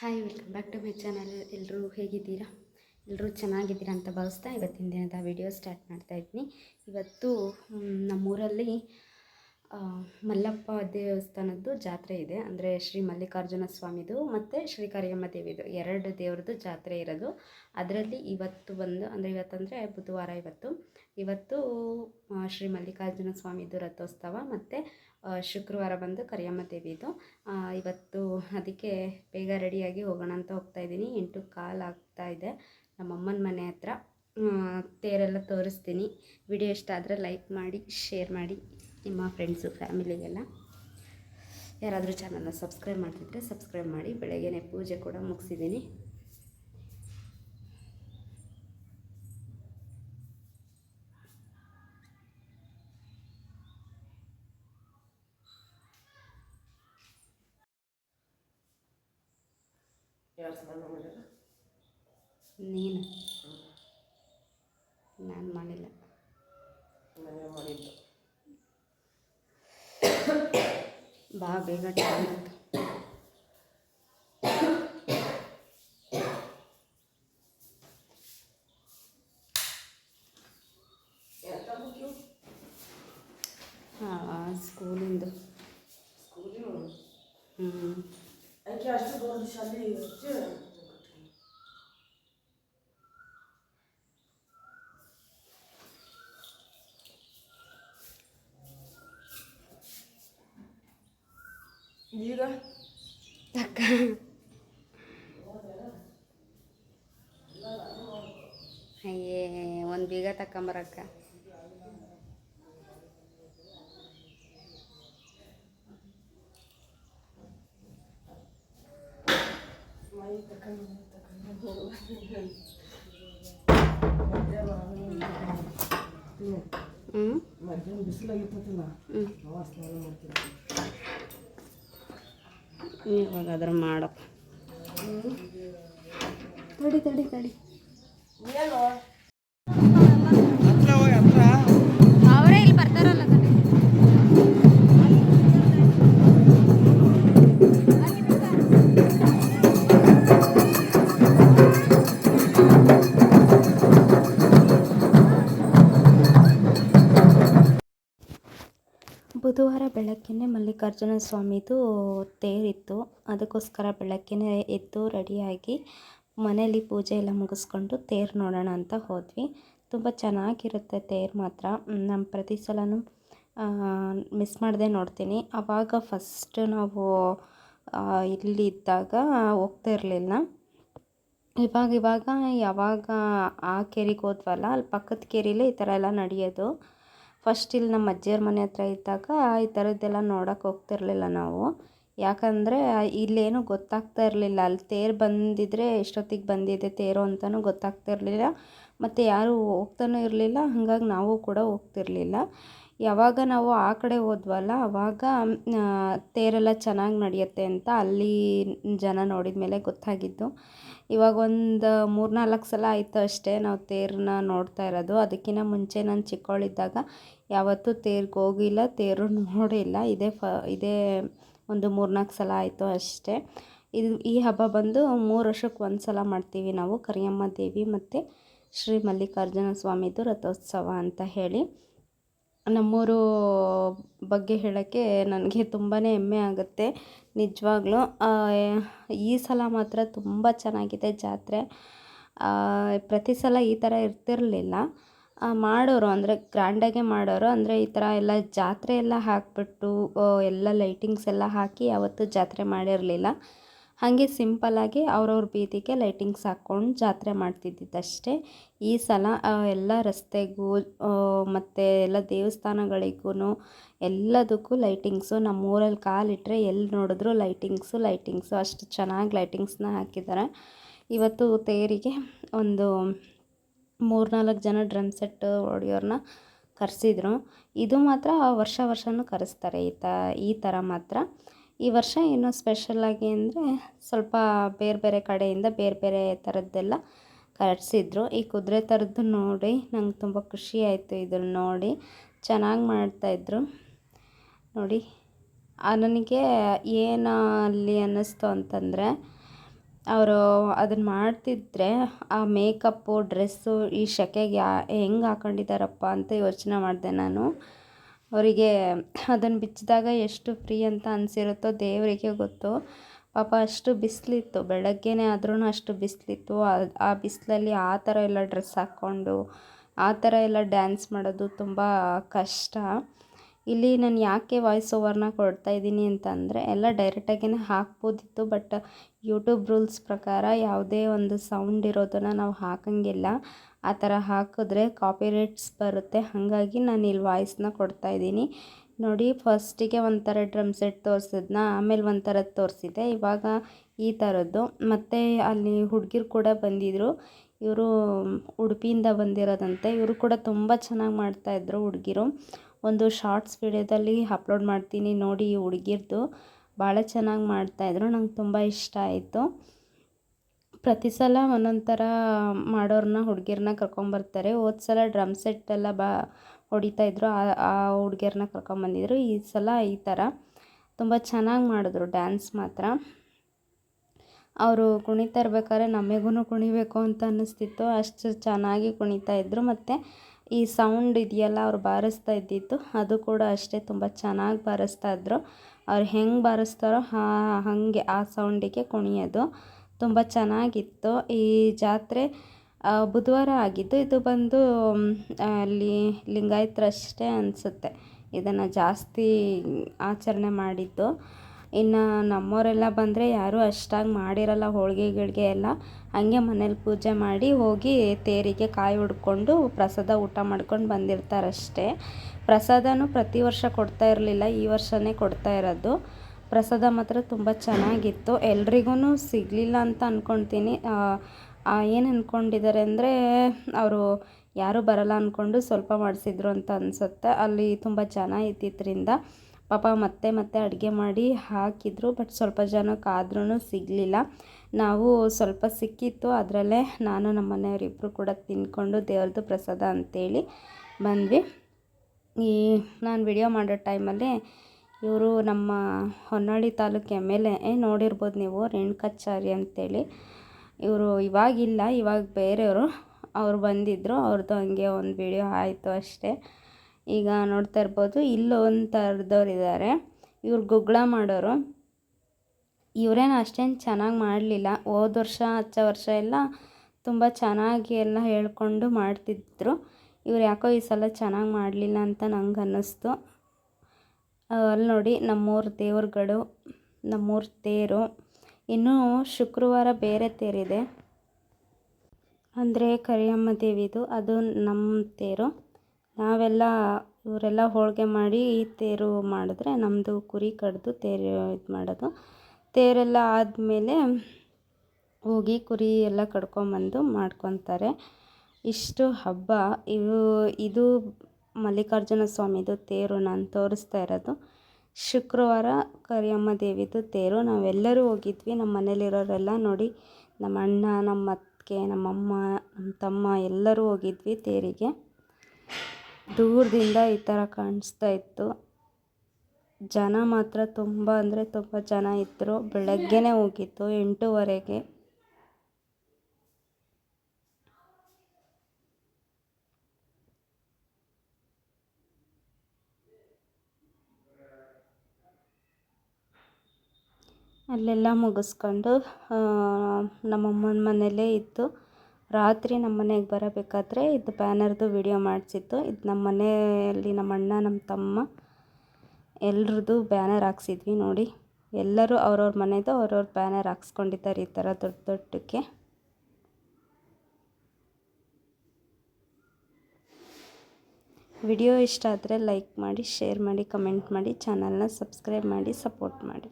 Hi welcome back to my channel ಎಲ್ಲರೂ ಹೇಗಿದ್ದೀರಾ? ಎಲ್ಲರೂ ಚೆನ್ನಾಗಿದ್ದೀರಾ ಅಂತ ಭಾವಿಸ್ತಾ ಇವತ್ತಿನ ದಿನದ ವಿಡಿಯೋ ಸ್ಟಾರ್ಟ್ ಮಾಡ್ತಾ ಇದ್ದೀನಿ ಇವತ್ತು ನಮ್ಮೂರಲ್ಲಿ ಮಲ್ಲಪ್ಪ ದೇವಸ್ಥಾನದ್ದು ಜಾತ್ರೆ ಇದೆ. ಅಂದರೆ ಶ್ರೀ ಮಲ್ಲಿಕಾರ್ಜುನ ಸ್ವಾಮಿದು ಮತ್ತು ಶ್ರೀ ಕರಿಯಮ್ಮ ದೇವಿದು. ಎರಡು ದೇವ್ರದ್ದು ಜಾತ್ರೆ ಇರೋದು. ಅದರಲ್ಲಿ ಇವತ್ತು ಬಂದು, ಅಂದರೆ ಇವತ್ತಂದರೆ ಬುಧವಾರ ಇವತ್ತು. ಇವತ್ತು ಶ್ರೀ ಮಲ್ಲಿಕಾರ್ಜುನ ಸ್ವಾಮಿದು ರಥೋತ್ಸವ ಮತ್ತು ಶುಕ್ರವಾರ ಬಂದು ಕರಿಯಮ್ಮ ದೇವಿದು. ಇವತ್ತು ಅದಕ್ಕೆ ಬೇಗ ರೆಡಿಯಾಗಿ ಹೋಗೋಣ ಅಂತ ಹೋಗ್ತಾ ಇದ್ದೀನಿ. ಎಂಟು ಕಾಲು ಆಗ್ತಾ ಇದೆ ನಮ್ಮಮ್ಮನ ಮನೆ ಹತ್ರ. ತೇರೆಲ್ಲ ತೋರಿಸ್ತೀನಿ. ವಿಡಿಯೋ ಇಷ್ಟ ಆದರೆ ಲೈಕ್ ಮಾಡಿ, ಶೇರ್ ಮಾಡಿ ನಿಮ್ಮ ಫ್ರೆಂಡ್ಸು, ಫ್ಯಾಮಿಲಿಗೆಲ್ಲ. ಯಾರಾದರೂ ಚಾನಲ್ನ ಸಬ್ಸ್ಕ್ರೈಬ್ ಮಾಡ್ತಿದ್ರೆ ಸಬ್ಸ್ಕ್ರೈಬ್ ಮಾಡಿ. ಬೆಳಗ್ಗೆನೆ ಪೂಜೆ ಕೂಡ ಮುಗಿಸಿದ್ದೀನಿ. ಯಾರು ಸ್ನಾನ ಮಾಡ್ಯಾರ ನೀನು ನಾನು ಮಾಡಿಲ್ಲ ನಾನೇ ಮಾಡಿದ್ದು ಬಾ ಬೇಗ ಟೈಮ್ ಆಯ್ತು ಎಂತ ಮುಖ್ಯ ಹಾಂ ಸ್ಕೂಲಿಂದು ಸ್ಕೂಲಿನ ಹ್ಞೂ ಆಕೆ ಅಷ್ಟು ದೊಡ್ಡ ಶಾಲೆ ಹಚ್ಚಿ ಈಗ ಅಕ್ಕ ಅಯ್ಯೇ ಒಂದು ಬೀಗ ತಕೊಂಬರಕ್ಕ ಹ್ಞೂ ಮಧ್ಯಾಹ್ನ ಬಿಸಿಲಾಗಿರ್ತೈತಿಲ್ಲ ಹ್ಞೂ ಅವ ಸ್ನಾನ ಮಾಡ್ತೀನಿ ಇವಾಗಾದ್ರೆ ಮಾಡಪ್ಪ ತಡಿ ತಡಿ ತಡಿ ಏನು ಬುಧವಾರ ಬೆಳಗ್ಗೆಯೇ ಮಲ್ಲಿಕಾರ್ಜುನ ಸ್ವಾಮಿದು ತೇರಿತ್ತು. ಅದಕ್ಕೋಸ್ಕರ ಬೆಳಗ್ಗೆನೆ ಎದ್ದು ರೆಡಿಯಾಗಿ ಮನೇಲಿ ಪೂಜೆ ಎಲ್ಲ ಮುಗಿಸ್ಕೊಂಡು ತೇರು ನೋಡೋಣ ಅಂತ ಹೋದ್ವಿ. ತುಂಬ ಚೆನ್ನಾಗಿರುತ್ತೆ ತೇರು ಮಾತ್ರ. ನಮ್ಮ ಪ್ರತಿ ಸಲನೂ ಮಿಸ್ ಮಾಡದೆ ನೋಡ್ತೀನಿ. ಆವಾಗ ಫಸ್ಟ್ ನಾವು ಇಲ್ಲಿದ್ದಾಗ ಹೋಗ್ತಾ ಇರಲಿಲ್ಲ. ಇವಾಗ ಇವಾಗ ಯಾವಾಗ ಆ ಕೆರೆಗೆ ಹೋದ್ವಲ್ಲ, ಅಲ್ಲಿ ಪಕ್ಕದ ಕೆರೆಲೇ ಈ ಥರ ಎಲ್ಲ ನಡೆಯೋದು. ಫಸ್ಟ್ ಇಲ್ಲಿ ನಮ್ಮ ಅಜ್ಜಿಯವ್ರ ಮನೆ ಹತ್ರ ಇದ್ದಾಗ ಈ ಥರದ್ದೆಲ್ಲ ನೋಡೋಕೆ ಹೋಗ್ತಿರ್ಲಿಲ್ಲ ನಾವು. ಯಾಕಂದರೆ ಇಲ್ಲೇನು ಗೊತ್ತಾಗ್ತಾ ಇರಲಿಲ್ಲ. ಅಲ್ಲಿ ತೇರು ಬಂದಿದ್ರೆ ಎಷ್ಟೊತ್ತಿಗೆ ಬಂದಿದೆ ತೇರು ಅಂತಲೂ ಗೊತ್ತಾಗ್ತಾ ಇರಲಿಲ್ಲ ಮತ್ತು ಯಾರೂ ಹೋಗ್ತಾನೂ ಇರಲಿಲ್ಲ. ಹಾಗಾಗಿ ನಾವು ಕೂಡ ಹೋಗ್ತಿರ್ಲಿಲ್ಲ. ಯಾವಾಗ ನಾವು ಆ ಕಡೆ ಹೋದ್ವಲ್ಲ ಆವಾಗ ತೇರೆಲ್ಲ ಚೆನ್ನಾಗಿ ನಡೆಯುತ್ತೆ ಅಂತ ಅಲ್ಲಿ ಜನ ನೋಡಿದ ಮೇಲೆ ಗೊತ್ತಾಗಿದ್ದು. ಇವಾಗ ಒಂದು ಮೂರ್ನಾಲ್ಕು ಸಲ ಆಯಿತು ಅಷ್ಟೇ ನಾವು ತೇರನ್ನ ನೋಡ್ತಾ ಇರೋದು. ಅದಕ್ಕಿಂತ ಮುಂಚೆ ನಾನು ಚಿಕ್ಕವಳಿದ್ದಾಗ ಯಾವತ್ತೂ ತೇರ್ಗೆ ಹೋಗಿಲ್ಲ, ತೇರು ನೋಡಿಲ್ಲ. ಇದೇ ಫ, ಇದೇ ಒಂದು ಮೂರ್ನಾಲ್ಕು ಸಲ ಆಯಿತು ಅಷ್ಟೇ. ಇದು ಈ ಹಬ್ಬ ಬಂದು ಮೂರು ವರ್ಷಕ್ಕೆ ಒಂದು ಸಲ ಮಾಡ್ತೀವಿ ನಾವು, ಕರಿಯಮ್ಮ ದೇವಿ ಮತ್ತು ಶ್ರೀ ಮಲ್ಲಿಕಾರ್ಜುನ ಸ್ವಾಮಿದು ರಥೋತ್ಸವ ಅಂತ ಹೇಳಿ. ನಮ್ಮೂರು ಬಗ್ಗೆ ಹೇಳೋಕ್ಕೆ ನನಗೆ ತುಂಬಾ ಹೆಮ್ಮೆ ಆಗುತ್ತೆ. ನಿಜವಾಗ್ಲೂ ಈ ಸಲ ಮಾತ್ರ ತುಂಬ ಚೆನ್ನಾಗಿದೆ ಜಾತ್ರೆ. ಪ್ರತಿ ಸಲ ಈ ಥರ ಇರ್ತಿರಲಿಲ್ಲ. ಮಾಡೋರು ಅಂದರೆ ಗ್ರ್ಯಾಂಡಾಗೆ ಮಾಡೋರು ಅಂದರೆ ಈ ಥರ ಎಲ್ಲ ಜಾತ್ರೆ ಎಲ್ಲ ಹಾಕಿಬಿಟ್ಟು ಎಲ್ಲ ಲೈಟಿಂಗ್ಸ್ ಎಲ್ಲ ಹಾಕಿ ಯಾವತ್ತೂ ಜಾತ್ರೆ ಮಾಡಿರಲಿಲ್ಲ. ಹಾಗೆ ಸಿಂಪಲ್ಲಾಗಿ ಅವ್ರವ್ರ ಬೀದಿಗೆ ಲೈಟಿಂಗ್ಸ್ ಹಾಕ್ಕೊಂಡು ಜಾತ್ರೆ ಮಾಡ್ತಿದ್ದಿದ್ದಷ್ಟೇ. ಈ ಸಲ ಎಲ್ಲ ರಸ್ತೆಗೂ ಮತ್ತು ಎಲ್ಲ ದೇವಸ್ಥಾನಗಳಿಗೂ ಎಲ್ಲದಕ್ಕೂ ಲೈಟಿಂಗ್ಸು. ನಮ್ಮ ಊರಲ್ಲಿ ಕಾಲಿಟ್ಟರೆ ಎಲ್ಲಿ ನೋಡಿದ್ರು ಲೈಟಿಂಗ್ಸು ಲೈಟಿಂಗ್ಸು. ಅಷ್ಟು ಚೆನ್ನಾಗಿ ಲೈಟಿಂಗ್ಸ್ನ ಹಾಕಿದ್ದಾರೆ. ಇವತ್ತು ತೇರಿಗೆ ಒಂದು ಮೂರ್ನಾಲ್ಕು ಜನ ಡ್ರಮ್ ಸೆಟ್ ಹೊಡೆಯೋರನ್ನ ಕರೆಸಿದ್ರು. ಇದು ಮಾತ್ರ ವರ್ಷ ವರ್ಷವೂ ಕರೆಸ್ತಾರೆ. ಈ ತ, ಈ ಥರ ಮಾತ್ರ. ಈ ವರ್ಷ ಏನೋ ಸ್ಪೆಷಲಾಗಿ ಅಂದರೆ ಸ್ವಲ್ಪ ಬೇರೆ ಬೇರೆ ಕಡೆಯಿಂದ ಬೇರೆ ಬೇರೆ ಥರದ್ದೆಲ್ಲ ಕರೆಸಿದ್ರು ಈ ಕುದುರೆ ಥರದ್ದು ನೋಡಿ ನಂಗೆ ತುಂಬ ಖುಷಿ ಆಯಿತು ಇದನ್ನು ನೋಡಿ. ಚೆನ್ನಾಗಿ ಮಾಡ್ತಾಯಿದ್ರು ನೋಡಿ ನನಗೆ ಏನು ಅಲ್ಲಿ ಅನ್ನಿಸ್ತು ಅಂತಂದರೆ ಅವರು ಅದನ್ನು ಮಾಡ್ತಿದ್ರೆ ಆ ಮೇಕಪ್ಪು ಡ್ರೆಸ್ಸು ಈ ಶೆಕೆಗೆ ಹೆಂಗೆ ಹಾಕೊಂಡಿದ್ದಾರಪ್ಪ ಅಂತ ಯೋಚನೆ ಮಾಡಿದೆ ನಾನು. ಅವರಿಗೆ ಅದನ್ನು ಬಿಚ್ಚಿದಾಗ ಎಷ್ಟು ಫ್ರೀ ಅಂತ ಅನಿಸಿರುತ್ತೋ ದೇವರಿಗೆ ಗೊತ್ತು. ಪಾಪ ಅಷ್ಟು ಬಿಸಿಲಿತ್ತು. ಬೆಳಗ್ಗೆನೇ ಆದ್ರೂ ಅಷ್ಟು ಬಿಸಿಲಿತ್ತು. ಆ ಬಿಸಿಲಲ್ಲಿ ಆ ಥರ ಎಲ್ಲ ಡ್ರೆಸ್ ಹಾಕ್ಕೊಂಡು, ಆ ಥರ ಎಲ್ಲ ಡ್ಯಾನ್ಸ್ ಮಾಡೋದು ತುಂಬ ಕಷ್ಟ. ಇಲ್ಲಿ ನಾನು ಯಾಕೆ ವಾಯ್ಸ್ ಓವರ್ನ ಕೊಡ್ತಾ ಇದ್ದೀನಿ ಅಂತಂದರೆ, ಎಲ್ಲ ಡೈರೆಕ್ಟಾಗೇ ಹಾಕ್ಬೋದಿತ್ತು, ಬಟ್ ಯೂಟ್ಯೂಬ್ ರೂಲ್ಸ್ ಪ್ರಕಾರ ಯಾವುದೇ ಒಂದು ಸೌಂಡ್ ಇರೋದನ್ನು ನಾವು ಹಾಕೋಂಗಿಲ್ಲ. ಆ ಥರ ಹಾಕಿದ್ರೆ ಕಾಪಿರೈಟ್ಸ್ ಬರುತ್ತೆ. ಹಾಗಾಗಿ ನಾನು ಇಲ್ಲಿ ವಾಯ್ಸ್ನ ಕೊಡ್ತಾ ಇದ್ದೀನಿ. ನೋಡಿ ಫಸ್ಟಿಗೆ ಒಂಥರ ಡ್ರಮ್ ಸೆಟ್ ತೋರಿಸಿದ್ನ, ಆಮೇಲೆ ಒಂಥರದ್ದು ತೋರಿಸಿದ್ದೆ ಇವಾಗ ಈ ಥರದ್ದು. ಮತ್ತು ಅಲ್ಲಿ ಹುಡುಗಿರು ಕೂಡ ಬಂದಿದ್ದರು ಇವರು ಉಡುಪಿಯಿಂದ ಬಂದಿರೋದಂತೆ. ಇವರು ಕೂಡ ತುಂಬ ಚೆನ್ನಾಗಿ ಮಾಡ್ತಾಯಿದ್ರು ಹುಡುಗಿರು. ಒಂದು ಶಾರ್ಟ್ಸ್ ವಿಡಿಯೋದಲ್ಲಿ ಅಪ್ಲೋಡ್ ಮಾಡ್ತೀನಿ ನೋಡಿ ಈ ಹುಡುಗಿರ್ದು. ಭಾಳ ಚೆನ್ನಾಗಿ ಮಾಡ್ತಾಯಿದ್ರು ನಂಗೆ ತುಂಬ ಇಷ್ಟ ಆಯಿತು. ಪ್ರತಿ ಸಲ ಒಂದೊಂದು ಥರ ಮಾಡೋರನ್ನ ಹುಡುಗಿರನ್ನ ಕರ್ಕೊಂಬರ್ತಾರೆ ಹೋದ ಸಲ ಡ್ರಮ್ ಸೆಟ್ ಎಲ್ಲ ಬಾ ಹೊಡಿತಾಯಿದ್ರು ಆ ಆ ಹುಡುಗಿಯರನ್ನ ಕರ್ಕೊಂಬಂದಿದ್ರು ಈ ಸಲ ಈ ಥರ ತುಂಬ ಚೆನ್ನಾಗಿ ಮಾಡಿದ್ರು ಡ್ಯಾನ್ಸ್ ಮಾತ್ರ. ಅವರು ಕುಣಿತಾ ಇರ್ಬೇಕಾದ್ರೆ ನಮಗೂ ಕುಣಿಬೇಕು ಅಂತ ಅನ್ನಿಸ್ತಿತ್ತು. ಅಷ್ಟು ಚೆನ್ನಾಗಿ ಕುಣಿತಾ ಇದ್ದರು ಮತ್ತು ಈ ಸೌಂಡ್ ಇದೆಯಲ್ಲ, ಅವ್ರು ಬಾರಿಸ್ತಾ ಇದ್ದಿತ್ತು ಅದು ಕೂಡ ಅಷ್ಟೇ ತುಂಬ ಚೆನ್ನಾಗಿ ಬಾರಿಸ್ತಾ ಇದ್ದರು ಅವ್ರು ಹೆಂಗೆ ಬಾರಿಸ್ತಾರೋ ಹಾಗೆ ಆ ಸೌಂಡಿಗೆ ಕುಣಿಯೋದು. ತುಂಬ ಚೆನ್ನಾಗಿತ್ತು. ಈ ಜಾತ್ರೆ ಬುಧವಾರ ಆಗಿದ್ದು ಇದು ಬಂದು ಅಲ್ಲಿ ಲಿಂಗಾಯತರಷ್ಟೇ ಅನಿಸುತ್ತೆ. ಇದನ್ನು ಜಾಸ್ತಿ ಆಚರಣೆ ಮಾಡಿದ್ದು. ಇನ್ನು ನಮ್ಮವರೆಲ್ಲ ಬಂದರೆ ಯಾರೂ ಅಷ್ಟಾಗಿ ಮಾಡಿರಲ್ಲ ಹೋಳಿಗೆಗಳಿಗೆ ಎಲ್ಲ. ಹಾಗೆ ಮನೇಲಿ ಪೂಜೆ ಮಾಡಿ ಹೋಗಿ ತೇರಿಗೆ ಕಾಯಿ ಹೊಡ್ಕೊಂಡು ಪ್ರಸಾದ ಊಟ ಮಾಡ್ಕೊಂಡು ಬಂದಿರ್ತಾರಷ್ಟೇ. ಪ್ರಸಾದನೂ ಪ್ರತಿ ವರ್ಷ ಕೊಡ್ತಾ ಇರಲಿಲ್ಲ, ಈ ವರ್ಷವೇ ಕೊಡ್ತಾ ಇರೋದು. ಪ್ರಸಾದ ಮಾತ್ರ ತುಂಬ ಚೆನ್ನಾಗಿತ್ತು. ಎಲ್ರಿಗೂ ಸಿಗಲಿಲ್ಲ ಅಂತ ಅಂದ್ಕೊಳ್ತೀನಿ ಏನು ಅಂದ್ಕೊಂಡಿದ್ದಾರೆ ಅಂದರೆ ಅವರು ಯಾರೂ ಬರಲ್ಲ ಅಂದ್ಕೊಂಡು ಸ್ವಲ್ಪ ಮಾಡಿಸಿದ್ರು ಅಂತ ಅನಿಸುತ್ತೆ. ಅಲ್ಲಿ ತುಂಬ ಜನ ಇದ್ದಿದ್ದರಿಂದ ಪಾಪ ಮತ್ತೆ ಮತ್ತೆ ಅಡುಗೆ ಮಾಡಿ ಹಾಕಿದ್ರು, ಬಟ್ ಸ್ವಲ್ಪ ಜನಕ್ಕೆ ಸಿಗಲಿಲ್ಲ. ನಾವು ಸ್ವಲ್ಪ ಸಿಕ್ಕಿತ್ತು, ಅದರಲ್ಲೇ ನಾನು ನಮ್ಮ ಮನೆಯವರಿಬ್ಬರು ಕೂಡ ತಿಂದ್ಕೊಂಡು ದೇವ್ರದ್ದು ಪ್ರಸಾದ ಅಂತೇಳಿ ಬಂದ್ವಿ. ಈ, ನಾನು ವಿಡಿಯೋ ಮಾಡೋ ಟೈಮಲ್ಲಿ ಇವರು ನಮ್ಮ Honnali taluk M L A ನೋಡಿರ್ಬೋದು ನೀವು, ರೇಣುಕಾಚಾರ್ಯ ಅಂತೇಳಿ. ಇವರು ಇವಾಗಿಲ್ಲ, ಇವಾಗ ಬೇರೆಯವರು. ಅವ್ರು ಬಂದಿದ್ದರು ಅವ್ರದ್ದು ಹಂಗೆ ಒಂದು ವಿಡಿಯೋ ಆಯಿತು ಅಷ್ಟೇ. ಈಗ ನೋಡ್ತಾ ಇರ್ಬೋದು, ಇಲ್ಲೋ ಒಂದು ಥರದವ್ರು ಇದ್ದಾರೆ. ಇವ್ರು ಗುಗ್ಳ ಮಾಡೋರು. ಇವರೇನು ಅಷ್ಟೇನು ಚೆನ್ನಾಗಿ ಮಾಡಲಿಲ್ಲ. ಹೋದ ವರ್ಷ, ಹಚ್ಚ ವರ್ಷ ಎಲ್ಲ ತುಂಬ ಚೆನ್ನಾಗಿ ಎಲ್ಲ ಹೇಳ್ಕೊಂಡು ಮಾಡ್ತಿದ್ರು. ಇವ್ರು ಯಾಕೋ ಈ ಸಲ ಚೆನ್ನಾಗಿ ಮಾಡಲಿಲ್ಲ ಅಂತ ನಂಗೆ ಅನ್ನಿಸ್ತು ಅಲ್ಲಿ ನೋಡಿ ನಮ್ಮೂರು ದೇವ್ರುಗಳು, ನಮ್ಮೂರ ತೇರು. ಇನ್ನೂ ಶುಕ್ರವಾರ ಬೇರೆ ತೇರಿದೆ. ಅಂದರೆ ಕರಿಯಮ್ಮ ದೇವಿದು, ಅದು ನಮ್ಮ ತೇರು. ನಾವೆಲ್ಲ ಇವರೆಲ್ಲ ಹೋಳಿಗೆ ಮಾಡಿ ಈ ತೇರು ಮಾಡಿದ್ರೆ ನಮ್ಮದು ಕುರಿ ಕಡಿದು ತೇರು ಇದು ಮಾಡೋದು. ತೇರೆಲ್ಲ ಆದಮೇಲೆ ಹೋಗಿ ಕುರಿ ಎಲ್ಲ ಕಡ್ಕೊಂಬಂದು ಮಾಡ್ಕೊತಾರೆ. ಇಷ್ಟು ಹಬ್ಬ. ಇವು, ಇದು ಮಲ್ಲಿಕಾರ್ಜುನ ಸ್ವಾಮಿದು ತೇರು ನಾನು ತೋರಿಸ್ತಾ ಇರೋದು. ಶುಕ್ರವಾರ ಕರಿಯಮ್ಮ ದೇವಿದು ತೇರು. ನಾವೆಲ್ಲರೂ ಹೋಗಿದ್ವಿ. ನಮ್ಮ ಮನೇಲಿರೋರೆಲ್ಲ ನೋಡಿ ನಮ್ಮ ಅಣ್ಣ, ನಮ್ಮ ಅತ್ತಿಗೆ ನಮ್ಮಮ್ಮ ನಮ್ಮ ತಮ್ಮ ಎಲ್ಲರೂ ಹೋಗಿದ್ವಿ ತೇರಿಗೆ. ದೂರದಿಂದ ಈ ಥರ ಕಾಣಿಸ್ತಾ ಇತ್ತು. ಜನ ಮಾತ್ರ ತುಂಬ, ಅಂದರೆ ತುಂಬ ಜನ ಇದ್ದರು. ಬೆಳಗ್ಗೆನೇ ಹೋಗಿತ್ತು ಎಂಟೂವರೆಗೆ. ಅಲ್ಲೆಲ್ಲ ಮುಗಿಸ್ಕೊಂಡು ನಮ್ಮಮ್ಮನ ಮನೆಯಲ್ಲೇ ಇತ್ತು ರಾತ್ರಿ ನಮ್ಮ ಮನೆಗೆ ಬರಬೇಕಾದ್ರೆ ಇದು ಬ್ಯಾನರ್ದು ವಿಡಿಯೋ ಮಾಡಿಸಿತ್ತು ಇದು ನಮ್ಮ ಮನೆಯಲ್ಲಿ ನಮ್ಮ ಅಣ್ಣ, ನಮ್ಮ ತಮ್ಮ ಎಲ್ರದ್ದು ಬ್ಯಾನರ್ ಹಾಕ್ಸಿದ್ವಿ ನೋಡಿ. ಎಲ್ಲರೂ ಅವ್ರವ್ರ ಮನೆದು ಅವ್ರವ್ರ ಬ್ಯಾನರ್ ಹಾಕ್ಸ್ಕೊಂಡಿದ್ದಾರೆ ಈ ಥರ ದೊಡ್ಡ ದೊಡ್ಡಕ್ಕೆ. ವಿಡಿಯೋ ಇಷ್ಟ ಆದರೆ ಲೈಕ್ ಮಾಡಿ, ಶೇರ್ ಮಾಡಿ, ಕಮೆಂಟ್ ಮಾಡಿ, ಚಾನಲ್ನ ಸಬ್ಸ್ಕ್ರೈಬ್ ಮಾಡಿ, ಸಪೋರ್ಟ್ ಮಾಡಿ.